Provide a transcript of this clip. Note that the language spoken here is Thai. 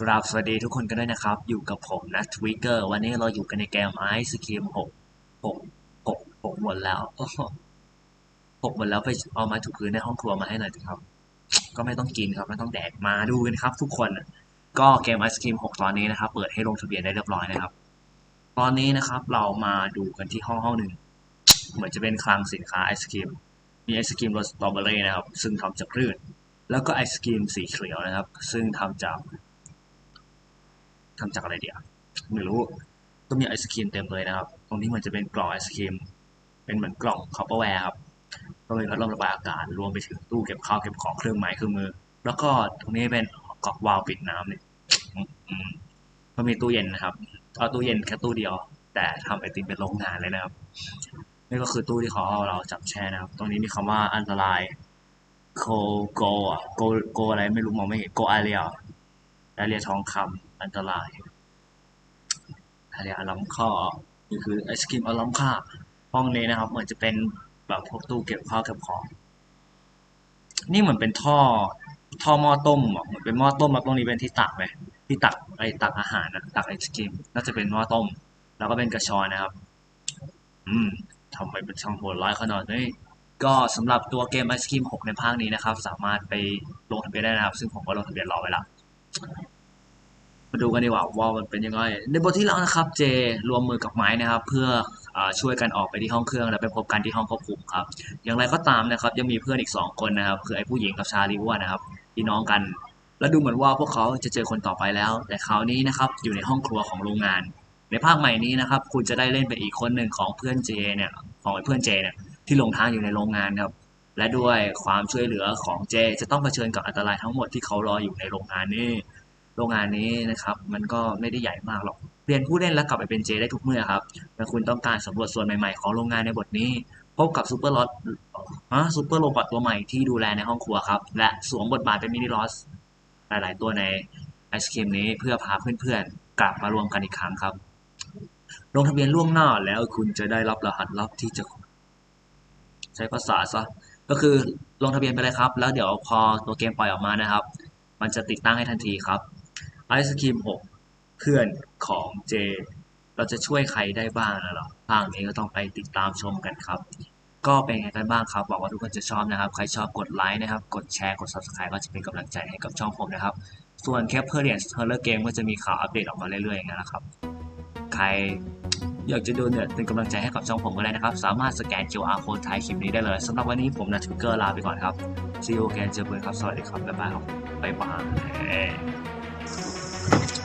กราบสวัสดีทุกคนกันด้วยนะครับ อยู่กับผมนะทวิกเกอร์วันนี้เราอยู่กันในเกมไอซ์ครีมหกหกหกหกหมดแล้วหกหมดแล้วไปเอาไม้ถูพื้นในห้องครัวมาให้หน่อยครับ ก็ไม่ต้องกินครับไม่ต้องแดกมาดูกันครับ ทุกคนก็เกมไอศครีมหกตอนนี้นะครับ เปิดให้ลงทะเบียนได้เรียบร้อยนะครับ ตอนนี้นะครับ เรามาดูกันที่ห้องห้องหนึ่งเหมือนจะเป็นคลังสินค้าไอศครีมมีไอศครีมรสสตรอเบอรี่นะครับ ซึ่งทำจากพืชแล้วก็ไอศครีมสีเขียวนะครับ ซึ่งทำจาก ทำจากอะไรเดียวไม่รู้ก็มีไอศครีมเต็มเลยนะครับ ตรงนี้เหมือนจะเป็นกล่องไอศครีม เป็นเหมือนกล่องคอปเปอร์แวร์ครับ ก็มีพัดลมระบายอากาศ รวมไปถึงตู้เก็บข้าวเก็บของเครื่องไม้เครื่องมือ แล้วก็ตรงนี้เป็นกอกวาล์วปิดน้ำเนี่ยมอืมก็มีตู้เย็นนะครับ เอาตู้เย็นแค่ตู้เดียว แต่ทำไอติมเป็นโรงงานเลยนะครับ นี่ก็คือตู้ที่เขาเอาเราจับแช่นะครับ ตรงนี้มีคำว่าอันตรายโคโกอะโกโกอะไรไม่รู้มองไม่เห็นโกอาเรีย อาเรียทองคำอันตรายอาเรียอลัมค่านี่คือไอศครีมอลัมค่าห้องนี้นะครับเหมือนจะเป็นแบบพวกตู้เก็บข้าวเก็บของ นี่เหมือนเป็นท่อท่อหม้อต้มอะเหมือนเป็นหม้อต้มแล้วตรงนี้เป็นที่ตักไหมที่ตักไอตักอาหารนะตักไอศครีมน่าจะเป็นหม้อต้ม แล้วก็เป็นกระชอนนะครับ อืมทำไมเป็นช่างโหดร้ายขนาดนี้ก็สำหรับตัวเกมไอศครีม6ในภาคนี้นะครับ สามารถไปลงทะเบียนได้นะครับ ซึ่งผมก็ลงทะเบียนรอไว้ล้ว มาดูกันดีกว่าว่ามันเป็นยังไงในบทที่แล้วนะครับเจรวมมือกับไม้นะครับ เพื่อช่วยกันออกไปที่ห้องเครื่องแล้วไปพบกันที่ห้องควบคุมครับ อย่างไรก็ตามนะครับ ยังมีเพื่อนอีก 2 คนนะครับคือไอ้ผู้หญิงกับชาลีว่านะครับพี่น้องกัน และดูเหมือนว่าพวกเขาจะเจอคนต่อไปแล้ว แต่คราวนี้นะครับอยู่ในห้องครัวของโรงงาน ในภาคใหม่นี้นะครับ คุณจะได้เล่นเป็นอีกคนหนึ่งของเพื่อนเจเนี่ยของไอ้เพื่อนเจเนี่ยที่หลงทางอยู่ในโรงงานครับและด้วยความช่วยเหลือของเจ จะต้องเผชิญกับอันตรายทั้งหมดที่เขารออยู่ในโรงงานนี้ โรงงานนี้นะครับ มันก็ไม่ได้ใหญ่มากหรอก เปลี่ยนผู้เล่นแล้วกลับไปเป็นเจได้ทุกเมื่อครับและคุณต้องการสำรวจส่วนใหม่ๆของโรงงานในบทนี้ พบกับซูเปอร์ลอตฮะซูเปอร์โรบอทตัวใหม่ที่ดูแลในห้องครัวครับ และสวมบทบาทเป็นมินิลอสหลายๆ ตัวในไอศครีมนี้เพื่อพาเพื่อนๆ กลับมารวมกันอีกครั้งครับ ลงทะเบียนล่วงหน้าแล้วคุณจะได้รับรหัสลับที่จะใช้ภาษาซะก็คือลงทะเบียนไปเลยครับ แล้วเดี๋ยวพอตัวเกมปล่อยออกมานะครับ มันจะติดตั้งให้ทันทีครับ ไอศครีมหกเพื่อนของเจ เราจะช่วยใครได้บ้างนะหรอภาคนี้ก็ต้องไปติดตามชมกันครับ ก็เป็นไงกันบ้างครับหวังว่าทุกคนจะชอบนะครับ ใครชอบกดไลค์นะครับ กดแชร์ กด subscribe ก็จะเป็นกำลังใจให้กับช่องผมนะครับ ส่วนแคปเพอร์เรียนเทอร์เลอร์เกมก็จะมีข่าวอัปเดตออกมาเรื่อยๆอย่างนั้นนะครับ ใคร อยากจะดูเนี่ยเป็นกำลังใจให้กับช่องผมก็ได้นะครับ สามารถสแกน QR code ท้ายคลิปนี้ได้เลยสำหรับวันนี้ผมนะทิกเกอร์ลาไปก่อนครับซีโอแกนเจอกันครับ สวัสดีครับบ๊ายบายครับบ๊ายบาย